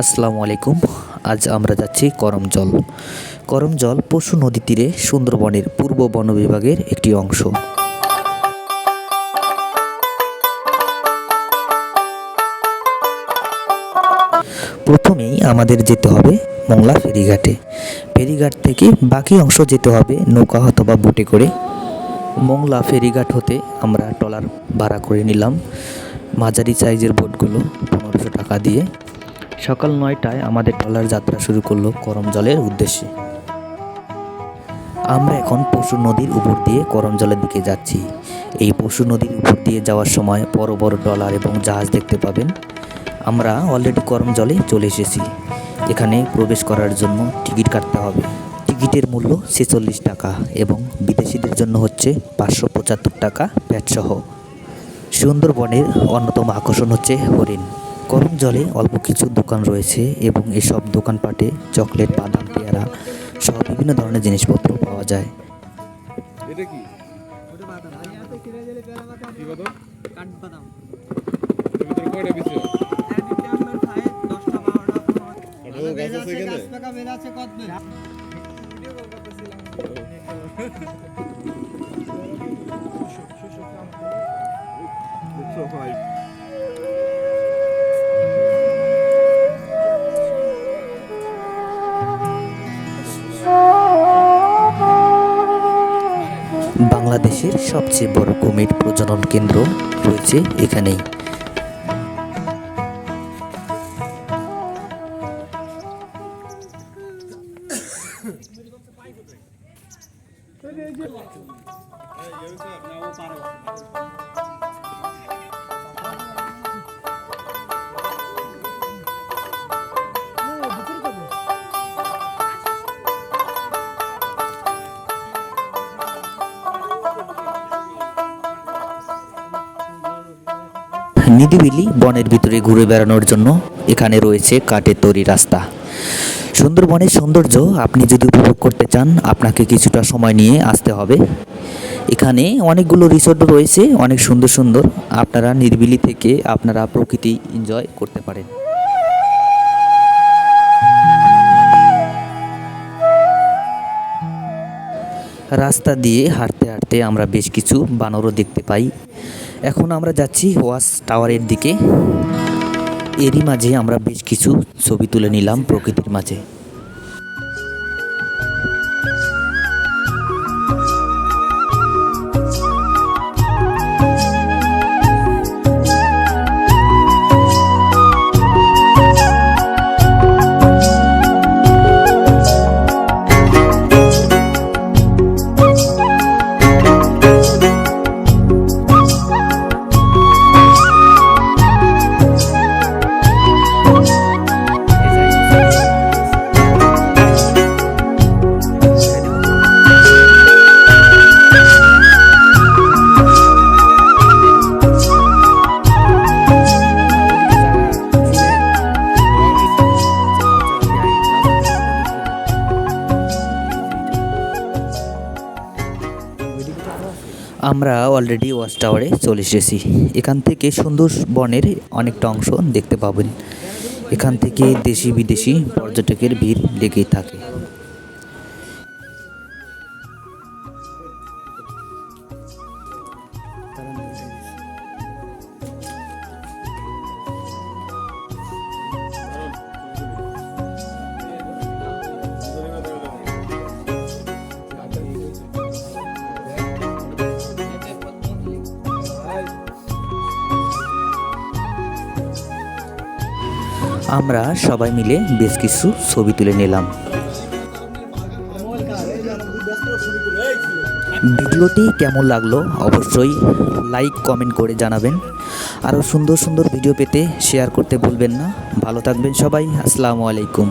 আসসালামু আলাইকুম। আজ আমরা যাচ্ছি করমজল। করমজল পশু নদী তীরে সুন্দরবনের পূর্ব বন বিভাগের একটি অংশ। প্রথমেই আমাদের যেতে হবে মংলা ফেরিঘাটে। ফেরিঘাট থেকে বাকি অংশ যেতে হবে নৌকা অথবা বোটে করে। মংলা ফেরিঘাট হতে আমরা ট্রলার ভাড়া করে নিলাম। মাঝারি সাইজের বোটগুলো পনেরোশো টাকা দিয়ে। সকাল নয়টায় আমাদের ট্রলার যাত্রা শুরু করল করম জলের উদ্দেশ্যে। আমরা এখন পশু নদীর উপর দিয়ে করম জলের দিকে যাচ্ছি। এই পশু নদীর উপর দিয়ে যাওয়ার সময় বড় বড় ট্রলার এবং জাহাজ দেখতে পাবেন। আমরা অলরেডি করম জলে চলে এসেছি। এখানে প্রবেশ করার জন্য টিকিট কাটতে হবে। টিকিটের মূল্য ছেচল্লিশ টাকা এবং বিদেশিদের জন্য হচ্ছে পাঁচশো পঁচাত্তর টাকা প্যাটসহ সুন্দরবনের অন্যতম আকর্ষণ হচ্ছে হরিণ। গরম জলে অল্প কিছু দোকান রয়েছে এবং এসব দোকানপাটে চকলেট বাদাম পেয়ারা সহ বিভিন্ন ধরনের জিনিসপত্র পাওয়া যায়। এটা কি? কি বাংলাদেশের সবচেয়ে বড় কুমির প্রজনন কেন্দ্র রয়েছে এখানেই। নিরিবিলি বনের ভিতরে ঘুরে বেড়ানোর জন্য এখানে রয়েছে কাঠের তৈরি রাস্তা। সুন্দরবনের সৌন্দর্য আপনি যদি উপভোগ করতে চান, আপনাকে কিছুটা সময় নিয়ে আসতে হবে। এখানে অনেকগুলো রিসোর্ট রয়েছে, অনেক সুন্দর সুন্দর। আপনারা নিরিবিলি থেকে আপনারা প্রকৃতি এনজয় করতে পারেন। রাস্তা দিয়ে হাঁটতে হাঁটতে আমরা বেশ কিছু বানরও দেখতে পাই। এখন আমরা যাচ্ছি ওয়াশ টাওয়ারের দিকে। এরই মাঝে আমরা বেশ কিছু ছবি তুলে নিলাম প্রকৃতির মাঝে। আমরা অলরেডি ওয়াচ টাওয়ারে চলে এসেছি। এখান থেকে সুন্দর বনের অনেকটা অংশ দেখতে পাবেন। এখান থেকে দেশি বিদেশি পর্যটকের ভিড় লেগেই থাকে। আমরা সবাই মিলে বেশ কিছু ছবি তুলে নিলাম। ভিডিওটি কেমন লাগল অবশ্যই লাইক, কমেন্ট করে জানাবেন। আরও সুন্দর সুন্দর ভিডিও পেতে শেয়ার করতে ভুলবেন না। ভালো থাকবেন সবাই। আসসালামু আলাইকুম।